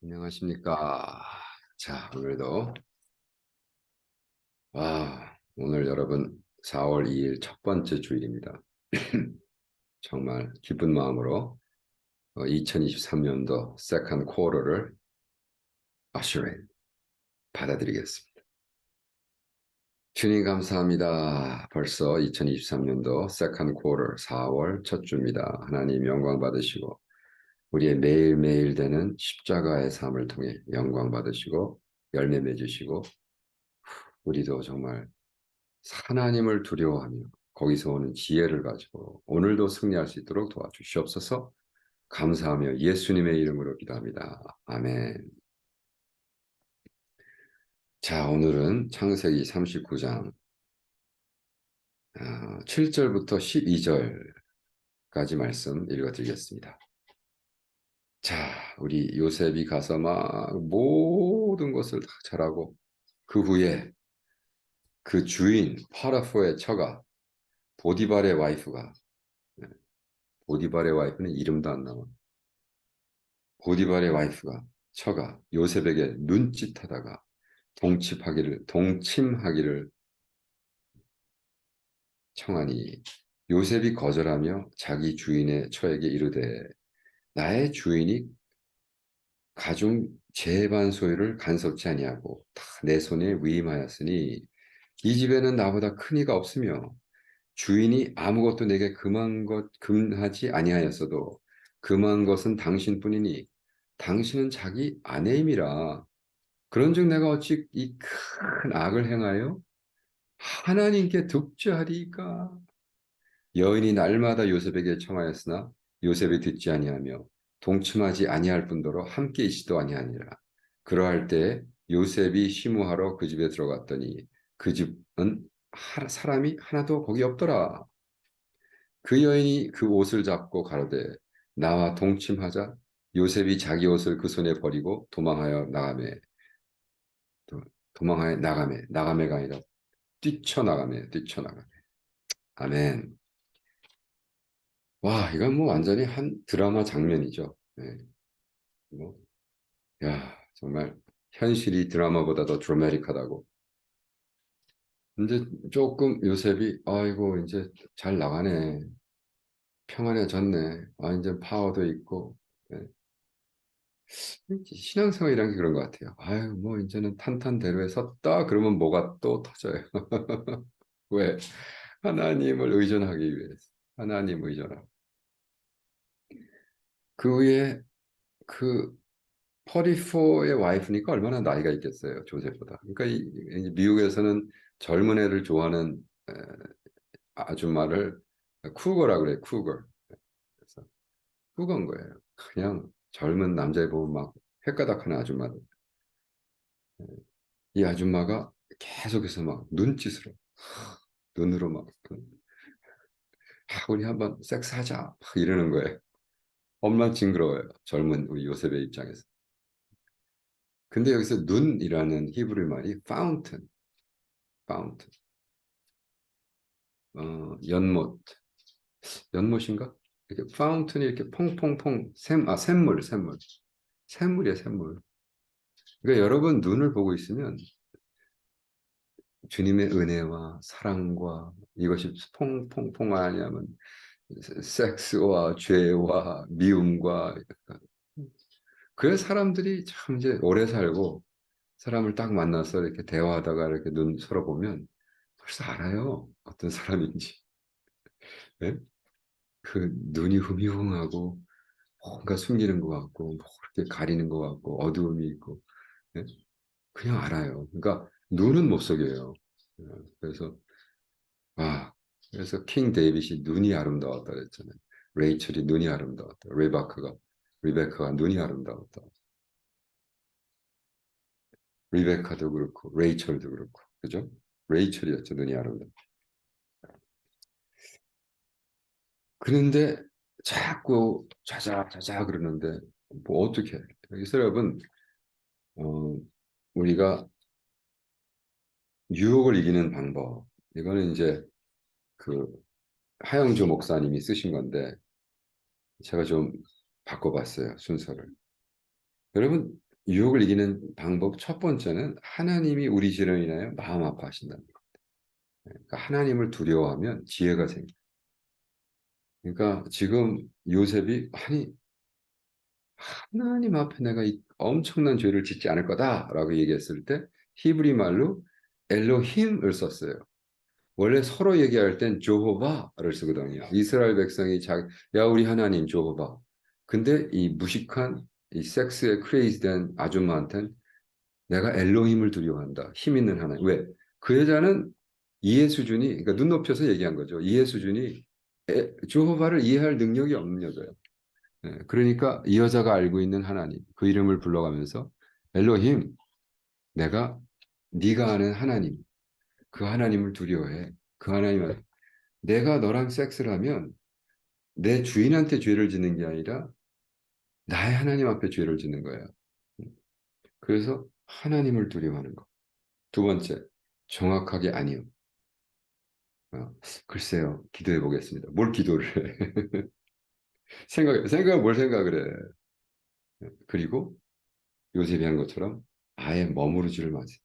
안녕하십니까. 자, 오늘도, 와, 오늘 여러분 4월 2일 첫 번째 주일입니다. 정말 기쁜 마음으로 2023년도 세컨 쿼터를 아슈렌 받아들이겠습니다. 주님 감사합니다. 벌써 2023년도 세컨 쿼터 4월 첫 주입니다. 하나님 영광 받으시고 우리의 매일매일 되는 십자가의 삶을 통해 영광 받으시고 열매 맺으시고 우리도 정말 하나님을 두려워하며 거기서 오는 지혜를 가지고 오늘도 승리할 수 있도록 도와주시옵소서 감사하며 예수님의 이름으로 기도합니다. 아멘. 자, 오늘은 창세기 39장 7절부터 12절까지 말씀 읽어드리겠습니다. 자, 우리 요셉이 가서 막 모든 것을 다 잘하고 그 후에 그 주인 파라포의 처가 보디발의 와이프가 네, 보디발의 와이프는 이름도 안 나와. 보디발의 와이프가 처가 요셉에게 눈짓하다가 동침하기를 동침하기를 청하니 요셉이 거절하며 자기 주인의 처에게 이르되 나의 주인이 가중 재반 소유를 간섭지 아니하고 다 내 손에 위임하였으니 이 집에는 나보다 큰 이가 없으며 주인이 아무것도 내게 금한 것 금하지 아니하였어도 금한 것은 당신뿐이니 당신은 자기 아내임이라. 그런즉 내가 어찌 이 큰 악을 행하여 하나님께 득죄하리까? 여인이 날마다 요셉에게 청하였으나 요셉이 듣지 아니하며 동침하지 아니할 뿐더러 함께 있지도 아니하니라. 그러할 때 요셉이 시무하러 그 집에 들어갔더니 그 집은 사람이 하나도 거기 없더라. 그 여인이 그 옷을 잡고 가로되 나와 동침하자 요셉이 자기 옷을 그 손에 버리고 도망하여 나가매 도망하여 나가매 나가매가 아니라 뛰쳐나가매 뛰쳐나가매 아멘 와, 이건 뭐 완전히 한 드라마 장면이죠. 네. 뭐, 야, 정말 현실이 드라마보다 더 드라마틱하다고. 이제 조금 요셉이 아이고 이제 잘 나가네. 평안해졌네. 아 이제 파워도 있고. 네. 신앙생활이란 게 그런 것 같아요. 아유 뭐 이제는 탄탄대로에 섰다 그러면 뭐가 또 터져요. 왜? 하나님을 의존하기 위해서. 하나님 의존하고. 그 후에 그 퍼리포의 와이프니까 얼마나 나이가 있겠어요, 조셉보다. 그러니까 이, 미국에서는 젊은 애를 좋아하는 에, 아줌마를 쿠거라 그래, 쿠거. 그래서 쿠거인 거예요. 그냥 젊은 남자애 보면 막 헷가닥하는 아줌마들. 이 아줌마가 계속해서 막 눈짓으로 눈으로 막 아, 우리 한번 섹스하자 막 이러는 거예요. 엄마 징그러워요. 젊은 우리 요셉의 입장에서. 근데 여기서 눈이라는 히브리 말이 fountain, fountain, 어, 연못, 연못인가? 이렇게 fountain이 이렇게 퐁퐁퐁 샘, 아 샘물, 샘물, 샘물이야 샘물. 그러니까 여러분 눈을 보고 있으면 주님의 은혜와 사랑과 이것이 퐁퐁퐁 아니하면 섹스와 죄와 미움과 그래서 사람들이 참 이제 오래 살고 사람을 딱 만나서 이렇게 대화하다가 이렇게 눈 서로 보면 벌써 알아요 어떤 사람인지 네? 그 눈이 흐미흥하고 뭔가 숨기는 것 같고 뭐 이렇게 가리는 것 같고 어두움이 있고 네? 그냥 알아요 그러니까 눈은 못 속여요 네, 그래서 아 그래서 킹 데이빗이 눈이 아름다웠다 그랬잖아요. 레이첼이 눈이 아름다웠다. 레바크가 리베카가 눈이 아름다웠다. 리베카도 그렇고 레이첼도 그렇고 그죠? 레이첼이었죠 눈이 아름다웠다. 그런데 자꾸 자자 자자 그러는데 뭐 어떻게 여러분 어, 우리가 유혹을 이기는 방법 이거는 이제 그 하영주 목사님이 쓰신 건데 제가 좀 바꿔봤어요 순서를. 여러분 유혹을 이기는 방법 첫 번째는 하나님이 우리 죄로 인하여 마음 아파하신다는 겁니다. 그러니까 하나님을 두려워하면 지혜가 생겨요. 그러니까 지금 요셉이 아니 하나님 앞에 내가 이 엄청난 죄를 짓지 않을 거다라고 얘기했을 때 히브리 말로 엘로힘을 썼어요. 원래 서로 얘기할 땐 조호바를 쓰거든요. 이스라엘 백성이 자, 야 우리 하나님 조호바. 근데 이 무식한 이 섹스에 크레이즈된 아줌마한텐 내가 엘로힘을 두려워한다. 힘 있는 하나님. 왜? 그 여자는 이해 수준이 그러니까 눈 높여서 얘기한 거죠. 이해 수준이 에, 조호바를 이해할 능력이 없는 여자예요. 예, 그러니까 이 여자가 알고 있는 하나님 그 이름을 불러가면서 엘로힘 내가 네가 아는 하나님 그 하나님을 두려워해 그 하나님을 내가 너랑 섹스를 하면 내 주인한테 죄를 짓는 게 아니라 나의 하나님 앞에 죄를 짓는 거예요. 그래서 하나님을 두려워하는 것. 두 번째, 정확하게 아니요. 어, 글쎄요, 기도해 보겠습니다. 뭘 기도를 해? 생각, 생각 뭘 생각을 해? 그리고 요셉이 한 것처럼 아예 머무르지를 마세요.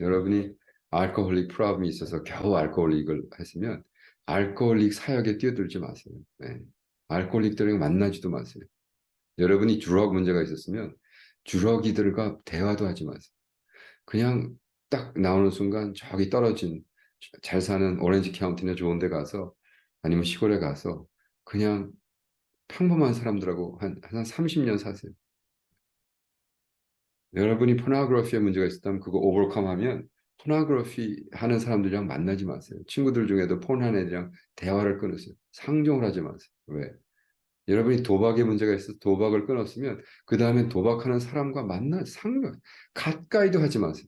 여러분이 알코올릭 프로블럼이 있어서 겨우 알코올릭을 했으면 알코올릭 사역에 뛰어들지 마세요. 네. 알코올릭들이랑 만나지도 마세요. 여러분이 주럭 문제가 있었으면 주럭이들과 대화도 하지 마세요. 그냥 딱 나오는 순간 저기 떨어진 잘 사는 오렌지 카운티나 좋은 데 가서 아니면 시골에 가서 그냥 평범한 사람들하고 한, 한 30년 사세요. 여러분이 포나그래피에 문제가 있었다면 그거 오버컴 하면 포나그래피 하는 사람들이랑 만나지 마세요. 친구들 중에도 폰한 애들이랑 대화를 끊으세요. 상종을 하지 마세요. 왜? 여러분이 도박에 문제가 있어서 도박을 끊었으면 그 다음에 도박하는 사람과 만나 상종 가까이도 하지 마세요.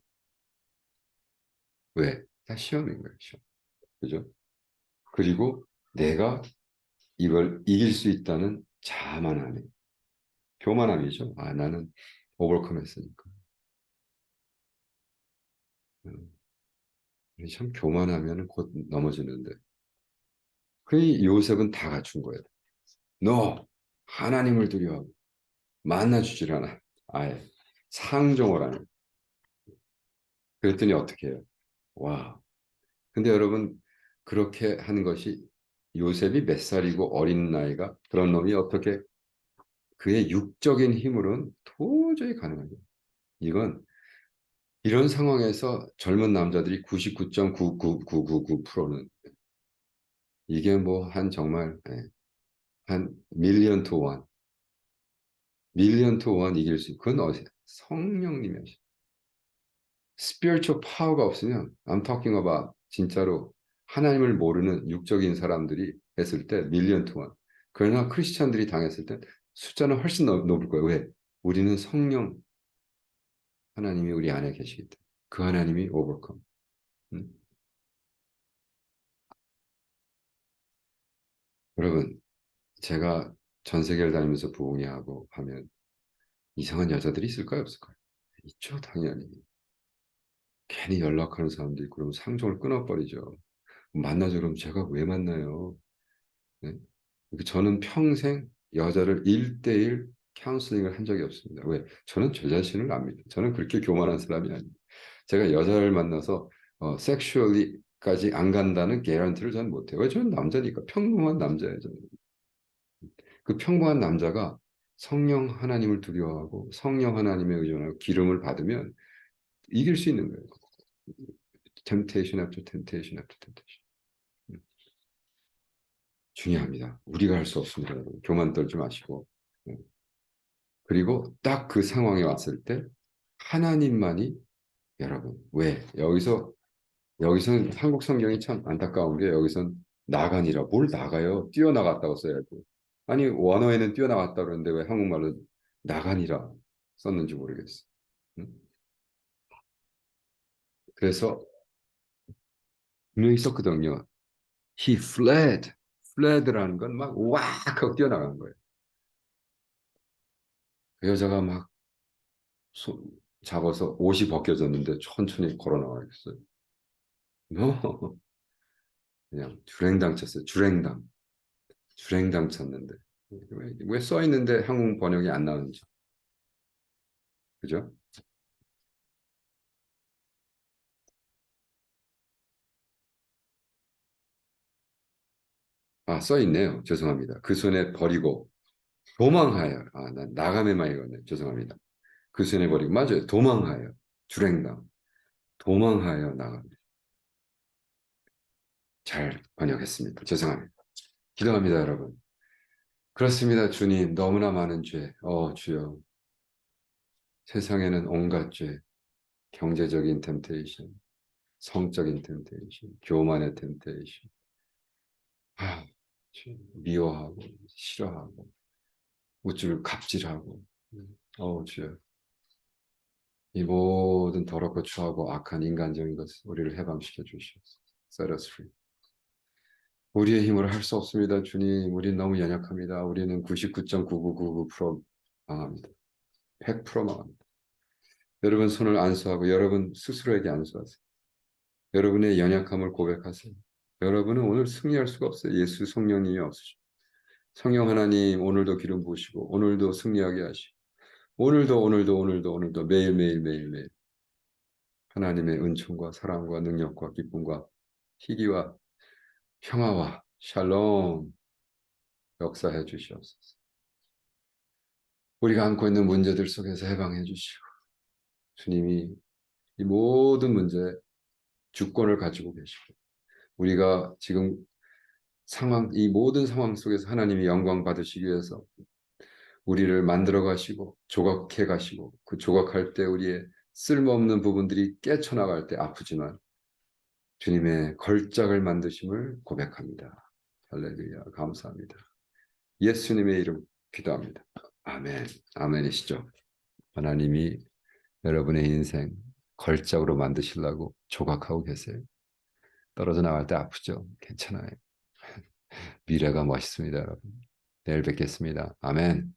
왜? 다 시험인 거예요. 시험. 그죠? 그리고 내가 이걸 이길 수 있다는 자만함이 교만함이죠. 아 나는 오버컴 했으니까. 음. 참 교만하면 곧 넘어지는데. 그 요셉은 다 갖춘 거예요. 너 하나님을 두려워하고 만나주질 않아. 아예 상종을 하는. 그랬더니 어떻게 해요? 와. 근데 여러분 그렇게 하는 것이 요셉이 몇 살이고 어린 나이가 그런 놈이 어떻게 그의 육적인 힘으로는 도저히 가능하죠. 이건 이런 상황에서 젊은 남자들이 99.99999%는 이게 뭐 한 정말 예, 한 밀리언 투 원, 밀리언 투 원 이길 수 그건 어디 성령님이 하시. spiritual power가 없으면 I'm talking about 진짜로 하나님을 모르는 육적인 사람들이 했을 때 밀리언 투 원. 그러나 크리스찬들이 당했을 때 숫자는 훨씬 높을 거예요. 왜? 우리는 성령 하나님이 우리 안에 계시기 때문에 그 하나님이 오버컴. 음? 여러분, 제가 전 세계를 다니면서 부흥회하고 하면 이상한 여자들이 있을까요? 없을까요? 있죠, 당연히. 괜히 연락하는 있고 그러면 상종을 끊어버리죠. 만나죠. 그럼 제가 왜 만나요? 네? 저는 평생 여자를 1대1 카운슬링을 한 적이 없습니다. 왜? 저는 저 자신을 압니다. 저는 그렇게 교만한 사람이 아닙니다. 제가 여자를 만나서 어, 섹슈얼리까지 안 간다는 개런티를 저는 못해요. 왜? 저는 남자니까. 평범한 남자예요. 저는. 그 평범한 남자가 성령 하나님을 두려워하고 성령 하나님의 의존하고 기름을 받으면 이길 수 있는 거예요. temptation after temptation after temptation. 중요합니다. 우리가 할 수 없습니다. 교만 떨지 마시고. 네. 그리고 딱 그 상황에 왔을 때 하나님만이 여러분 왜 여기서 여기서는 한국 성경이 참 안타까운 게 여기선 나가니라 뭘 나가요 뛰어나갔다고 써야지 아니 원어에는 뛰어나갔다 그러는데 왜 한국말로 나가니라 썼는지 모르겠어 응? 그래서 분명히 썼거든요 he fled 플레드라는 건 막 와 하고 뛰어나간 거예요. 그 여자가 막 손, 잡아서 옷이 벗겨졌는데 천천히 걸어 나가겠어요. 뭐 그냥 주랭당 쳤어요. 주랭당. 주랭당 쳤는데 왜, 왜 써있는데 한국 번역이 안 나오는지. 그죠? 아, 써 있네요. 죄송합니다. 그 손에 버리고 도망하여. 아, 난 나감에 많이 걸네. 죄송합니다. 그 손에 버리고 맞아요. 도망하여. 주랭당. 도망하여 나가며. 잘 번역했습니다. 죄송합니다. 기도합니다, 여러분. 그렇습니다, 주님. 너무나 많은 죄. 어, 주여. 세상에는 온갖 죄, 경제적인 템테이션, 성적인 템테이션, 교만의 템테이션, 아, 주, 미워하고 싫어하고 우쭐 갑질하고, 어, 주여. 이 모든 더럽고 추하고 악한 인간적인 것을 우리를 해방시켜 주시옵소서. Set us free. 우리의 힘으로 할 수 없습니다, 주님. 우리는 너무 연약합니다. 우리는 99.9999% 망합니다. 100% 망합니다. 여러분 손을 안수하고 여러분 스스로에게 안수하세요. 여러분의 연약함을 고백하세요. 여러분은 오늘 승리할 수가 없어요. 예수 성령님이 없으시고 성령 하나님 오늘도 기름 부으시고 오늘도 승리하게 하시고 오늘도 오늘도 오늘도 오늘도 매일 매일 매일 매일 하나님의 은총과 사랑과 능력과 기쁨과 희귀와 평화와 샬롬 역사해 주시옵소서. 우리가 안고 있는 문제들 속에서 해방해 주시고 주님이 이 모든 문제 주권을 가지고 계시고 우리가 지금 상황 이 모든 상황 속에서 하나님이 영광 받으시기 위해서 우리를 만들어 가시고 조각해 가시고 그 조각할 때 우리의 쓸모없는 부분들이 깨쳐나갈 때 아프지만 주님의 걸작을 만드심을 고백합니다. 할렐루야 감사합니다. 예수님의 이름 기도합니다. 아멘 아멘이시죠. 하나님이 여러분의 인생 걸작으로 만드시려고 조각하고 계세요. 떨어져 나갈 때 아프죠? 괜찮아요. 미래가 멋있습니다, 여러분. 내일 뵙겠습니다. 아멘.